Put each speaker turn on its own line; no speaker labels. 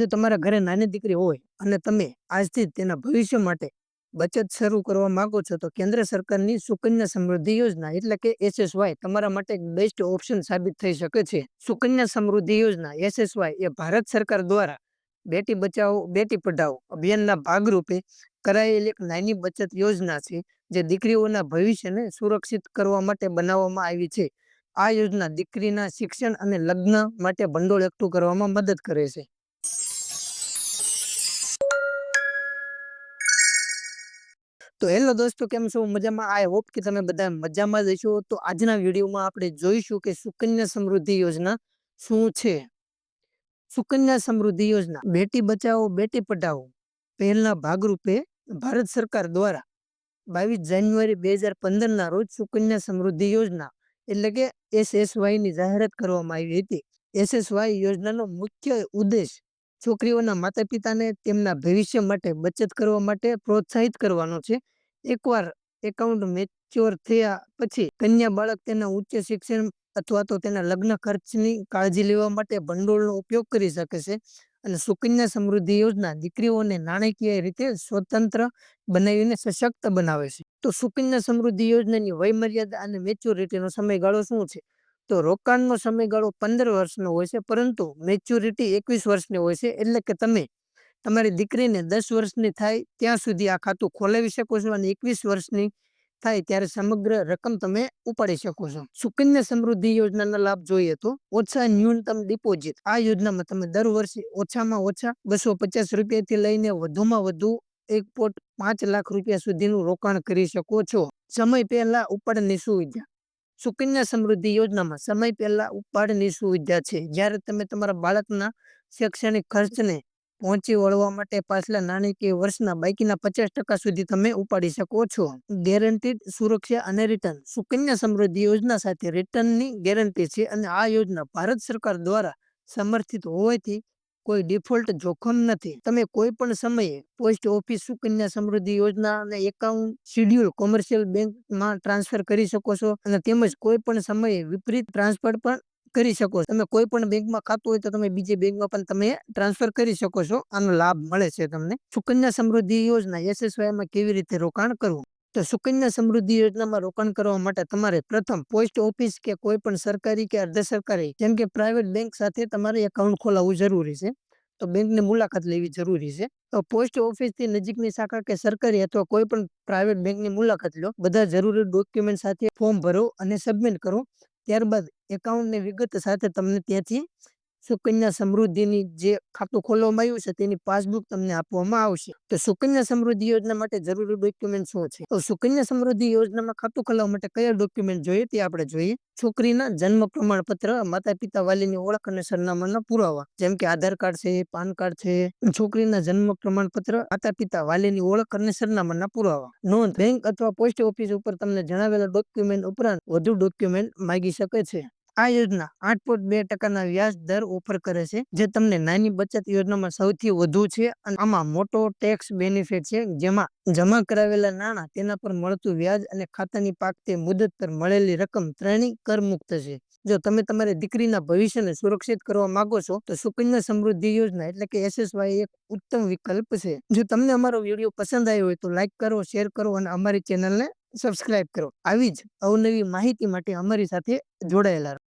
જો તમારા ઘરે નાની દીકરી હોય અને તમે આજથી તેના ભવિષ્ય માટે બચત શરૂ કરવા માંગો છો, તો કેન્દ્ર સરકારની સુકન્યા સમૃદ્ધિ યોજના એટલે કે એસએસવાય તમારા માટે એક બેસ્ટ ઓપ્શન સાબિત થઈ શકે છે. સુકન્યા સમૃદ્ધિ યોજના એસએસવાય એ ભારત સરકાર દ્વારા બેટી બચાવો, બેટી પઢાઓ અભિયાનના ભાગરૂપે કરાયેલી એક નાની બચત યોજના છે, જે દીકરીઓના ભવિષ્યને સુરક્ષિત કરવા માટે બનાવવામાં આવી છે. આ યોજના દીકરીના શિક્ષણ અને લગ્ન માટે ભંડોળ એકઠું કરવામાં મદદ કરે છે. તો હેલો દોસ્તો, કેમ છો? મજામાં? આઈ હોપ કે તમે બધા મજામાં જ હશો. તો આજના વિડીયોમાં આપણે જોઈશું કે સુકન્યા સમૃદ્ધિ યોજના શું છે? સુકન્યા સમૃદ્ધિ યોજના, બેટી બચાવો, બેટી પઢાવો, પહેલના ભાગરૂપે ભારત સરકાર દ્વારા બાવીસ જાન્યુઆરી બે હજાર પંદરના રોજ સુકન્યા સમૃદ્ધિ યોજના, એટલે કે એસએસવાયની જાહેરાત કરવામાં આવી હતી. એસએસવાય યોજનાનો મુખ્ય ઉદ્દેશ છોકરીઓના માતા પિતાને તેમના ભવિષ્ય માટે બચત કરવા માટે પ્રોત્સાહિત કરવાનો છે. એકવાર એકાઉન્ટ મેચ્યોર થયા પછી કન્યા બાળક તેના ઉચ્ચ શિક્ષણ અથવા તો તેના લગ્ન ખર્ચની કાળજી લેવા માટે ભંડોળનો ઉપયોગ કરી શકે છે અને સુકન્યા સમૃદ્ધિ યોજના દીકરીઓને નાણાકીય રીતે સ્વતંત્ર બનાવીને સશક્ત બનાવે છે. તો સુકન્યા સમૃદ્ધિ યોજનાની વયમર્યાદા અને મેચ્યોરિટીનો સમયગાળો શું છે? તો રોકાણનો સમયગાળો પંદર વર્ષનો હોય છે, પરંતુ મેચ્યોરિટી એકવીસ વર્ષની હોય છે, એટલે કે તમે તમારી દીકરીને દસ વર્ષની થાય, ત્યાં સુધી આ ખાતું ખોલાવી શકો છો અને એકવીસ વર્ષની થાય ત્યારે સમગ્ર રકમ તમે ઉપાડી શકો છો. સુકન્યા સમૃદ્ધિ યોજનાના લાભ જોઈએ તો ઓછા ન્યૂનતમ ડિપોઝિટ. આ યોજનામાં તમે દર વર્ષે ઓછામાં ઓછા બસો પચાસ રૂપિયાથી લઈને વધુમાં વધુ એક પોઈન્ટ પાંચ લાખ રૂપિયા સુધીનું રોકાણ કરી શકો છો. સમય પહેલા ઉપાડની સુવિધા. સુકન્યા સમૃદ્ધિ યોજનામાં સમય પહેલા ઉપાડની સુવિધા છે. જ્યારે તમે તમારા બાળકના શૈક્ષણિક ખર્ચને પહોંચી વળવા માટે પાછલા નાણાકીય વર્ષના બાકીના પચાસ ટકા સુધી તમે ઉપાડી શકો છો. ગેરંટીડ સુરક્ષા અને રિટર્ન સુકન્યા સમૃદ્ધિ યોજના સાથે રિટર્નની ગેરંટી છે અને આ યોજના ભારત સરકાર દ્વારા સમર્થિત હોવાથી કોઈ ડિફોલ્ટ જોખમ નથી. તમે કોઈ પણ સમયે પોસ્ટ ઓફિસ સુકન્યા સમૃદ્ધિ યોજના અને એકાઉન્ટ શિડ્યુલ કોમર્શિયલ બેંકમાં ટ્રાન્સફર કરી શકો છો અને તેમજ કોઈ પણ સમયે વિપરીત ટ્રાન્સફર પણ કરી શકો તમે કોઈ પણ બેંકમાં ખાતું હોય તો તમે બીજી બેંકમાં પણ તમે ટ્રાન્સફર કરી શકો છો. આનો લાભ મળે છે તમને. સુકન્યા સમૃદ્ધિ યોજના એસએસવાયમાં કેવી રીતે રોકાણ કરવું? તો સુકન્યા સમૃદ્ધિ યોજનામાં રોકાણ કરવા માટે તમારે પ્રથમ પોસ્ટ ઓફિસ કે કોઈ પણ સરકારી કે અર્ધ સરકારી, જેમ કે પ્રાઇવેટ બેંક સાથે તમારે એકાઉન્ટ ખોલાવવું જરૂરી છે. તો બેંકની મુલાકાત લેવી જરૂરી છે. તો પોસ્ટ ઓફિસથી નજીકની શાખા કે સરકારી અથવા કોઈ પણ પ્રાઇવેટ બેંકની મુલાકાત લો. બધા જરૂરી ડોક્યુમેન્ટ સાથે ફોર્મ ભરો અને સબમિટ કરો. ત્યારબાદ એકાઉન્ટની વિગત સાથે તમને ત્યાંથી સુકન્યા સમૃદ્ધિની જે ખાતું ખોલવામાં આવ્યું છે, તેની પાસબુક તમને આપવામાં આવશે. તો સુકન્યા સમૃદ્ધિ યોજના માટે જરૂરી ડોક્યુમેન્ટ શું છે? તો સુકન્યા સમૃદ્ધિ યોજનામાં ખાતું ખોલાવવા માટે કયા ડોક્યુમેન્ટ જોઈએ તે આપણે જોઈએ. છોકરીના જન્મ પ્રમાણપત્ર માતા પિતા વાલીની ઓળખ અને સરનામાના પુરાવા, જેમ કે આધાર કાર્ડ છે, પાન કાર્ડ છે, છોકરીના જન્મ પ્રમાણપત્ર માતા પિતા વાલીની ઓળખ અને સરનામાના પુરાવા. નોંધ, બેંક અથવા પોસ્ટ ઓફિસ ઉપર તમને જણાવેલા ડોક્યુમેન્ટ ઉપરાંત વધુ ડોક્યુમેન્ટ માંગી શકે છે. આ યોજના આઠ પોઈન્ટ બે ટકાના વ્યાજ દર ઓફર કરે છે, જે તમને નાની બચત યોજનામાં સૌથી વધુ છે અને આમાં મોટો ટેક્સ બેનિફિટ છે, જેમાં જમા કરાવેલા નાણાં તેના પર મળતું વ્યાજ અને ખાતાની પાકતી મુદત પર મળેલી રકમ ત્રણેય કરમુક્ત છે. જો તમે તમારી દીકરીના ભવિષ્યને સુરક્ષિત કરવા માંગો છો, તો સુકન્યા સમૃદ્ધિ યોજના એટલે કે એસએસવાય એક ઉત્તમ વિકલ્પ છે. જો તમને અમારો વીડિયો પસંદ આવ્યો હોય તો લાઈક કરો શેર કરો અને અમારી ચેનલને સબસ્ક્રાઇબ કરો. આવી જ અવનવી માહિતી માટે અમારી સાથે જોડાયેલા રહો.